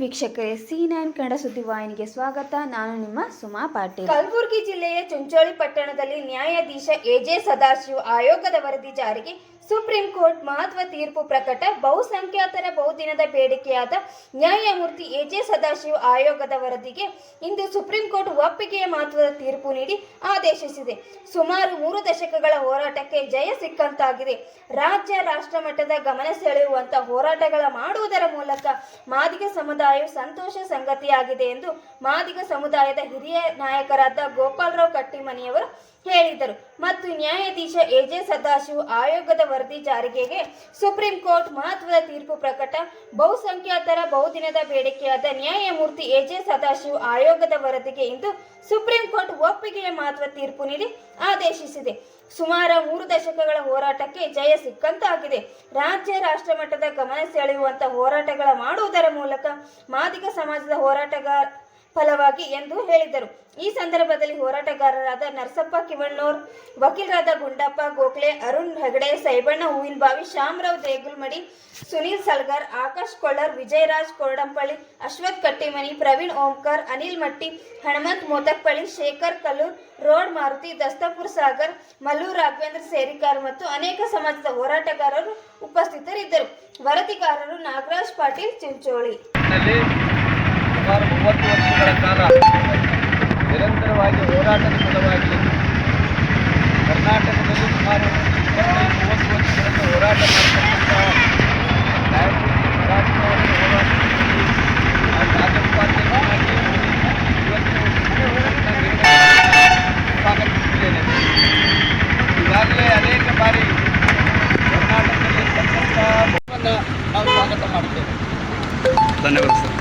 ವೀಕ್ಷಕರೇ C nine Kannada ಸುದ್ದಿವಾಹಿನಿಗೆ ಸ್ವಾಗತ. ನಾನು ನಿಮ್ಮ ಸುಮಾ ಪಾಟೀಲ್. ಕಲಬುರಗಿ ಜಿಲ್ಲೆಯ ಚುಂಚೋಳಿ ಪಟ್ಟಣದಲ್ಲಿ ನ್ಯಾಯಾಧೀಶ ಎಜೆ ಸದಾಶಿವ ಆಯೋಗದ ವರದಿ ಜಾರಿಗೆ ಸುಪ್ರೀಂ ಕೋರ್ಟ್ ಮಹತ್ವ ತೀರ್ಪು ಪ್ರಕಟ. ಬಹುಸಂಖ್ಯಾತರ ಬಹುದಿನದ ಬೇಡಿಕೆಯಾದ ನ್ಯಾಯಮೂರ್ತಿ ಎಜೆ ಸದಾಶಿವ ಆಯೋಗದ ವರದಿಗೆ ಇಂದು ಸುಪ್ರೀಂ ಕೋರ್ಟ್ ಒಪ್ಪಿಗೆಯ ಮಹತ್ವದ ತೀರ್ಪು ನೀಡಿ ಆದೇಶಿಸಿದೆ. ಸುಮಾರು ಮೂರು ದಶಕಗಳ ಹೋರಾಟಕ್ಕೆ ಜಯ ಸಿಕ್ಕಂತಾಗಿದೆ. ರಾಜ್ಯ, ರಾಷ್ಟ್ರ ಮಟ್ಟದ ಗಮನ ಸೆಳೆಯುವಂತ ಹೋರಾಟಗಳ ಮಾಡುವುದರ ಮೂಲಕ ಮಾದಿಗ ಸಮುದಾಯವು ಸಂತೋಷ ಸಂಗತಿಯಾಗಿದೆ ಎಂದು ಮಾದಿಗ ಸಮುದಾಯದ ಹಿರಿಯ ನಾಯಕರಾದ ಗೋಪಾಲರಾವ್ ಕಟ್ಟಿಮನಿಯವರು ಹೇಳಿದರು. ಮತ್ತು ನ್ಯಾಯಾಧೀಶ ಎಜೆ ಸದಾಶಿವ ಆಯೋಗದ ವರದಿ ಜಾರಿಗೆಗೆ ಸುಪ್ರೀಂ ಕೋರ್ಟ್ ಮಹತ್ವದ ತೀರ್ಪು ಪ್ರಕಟ. ಬಹುಸಂಖ್ಯಾತರ ಬಹುದಿನದ ಬೇಡಿಕೆಯಾದ ನ್ಯಾಯಮೂರ್ತಿ ಎಜೆ ಸದಾಶಿವ ಆಯೋಗದ ವರದಿಗೆ ಇಂದು ಸುಪ್ರೀಂ ಕೋರ್ಟ್ ಒಪ್ಪಿಗೆಯ ಮಹತ್ವ ತೀರ್ಪು ನೀಡಿ ಆದೇಶಿಸಿದೆ. ಸುಮಾರು ಮೂರು ದಶಕಗಳ ಹೋರಾಟಕ್ಕೆ ಜಯ ಸಿಕ್ಕಂತಾಗಿದೆ. ರಾಜ್ಯ ರಾಷ್ಟ್ರ ಮಟ್ಟದ ಗಮನ ಸೆಳೆಯುವಂತ ಹೋರಾಟಗಳ ಮಾಡುವುದರ ಮೂಲಕ ಮಾದಿಗ ಸಮಾಜದ ಹೋರಾಟಗಾರ ಫಲವಾಗಿ ಎಂದು ಹೇಳಿದರು. ಈ ಸಂದರ್ಭದಲ್ಲಿ ಹೋರಾಟಗಾರರಾದ ನರಸಪ್ಪ ಕಿವಣ್ಣೂರ್ ವಕೀಲರಾದ ಗುಂಡಪ್ಪ ಗೋಖಲೆ, ಅರುಣ್ ಹೆಗಡೆ, ಸೈಬಣ್ಣ ಹೂವಿನಬಾವಿ, ಶ್ಯಾಮರಾವ್ ದೇಗುಲ್ಮಡಿ, ಸುನೀಲ್ ಸಲ್ಗರ್, ಆಕಾಶ್ ಕೊಳ್ಳರ್, ವಿಜಯರಾಜ್ ಕೊರಡಂಪಳ್ಳಿ ಅಶ್ವಥ್ ಕಟ್ಟಿಮನಿ, ಪ್ರವೀಣ್ ಓಂಕರ್, ಅನಿಲ್ ಮಟ್ಟಿ ಹನುಮಂತ್ ಮೋದಕ್ಪಳ್ಳಿ ಶೇಖರ್ ಕಲ್ಲೂರ್, ರೋಡ್ ಮಾರುತಿ, ದಸ್ತಪುರ್ ಸಾಗರ್, ಮಲ್ಲೂರ್ ರಾಘವೇಂದ್ರ ಸೇರಿಕಾರ್ ಮತ್ತು ಅನೇಕ ಸಮಾಜದ ಹೋರಾಟಗಾರರು ಉಪಸ್ಥಿತರಿದ್ದರು. ವರದಿಗಾರರು ನಾಗರಾಜ್ ಪಾಟೀಲ್ ಚಿಂಚೋಳಿ. ಸುಮಾರು ಮೂವತ್ತು ವರ್ಷಗಳ ಕಾಲ ನಿರಂತರವಾಗಿ ಹೋರಾಟದ ಫಲವಾಗಿ ಕರ್ನಾಟಕದಲ್ಲಿ ಸುಮಾರು ಇಪ್ಪತ್ತೈದು, ಮೂವತ್ತು ವರ್ಷಗಳಿಂದ ಹೋರಾಟ ಮಾಡತಕ್ಕಂಥ ಅನೇಕ ಬಾರಿ ಕರ್ನಾಟಕದಲ್ಲಿ ಧನ್ಯವಾದ ಸರ್.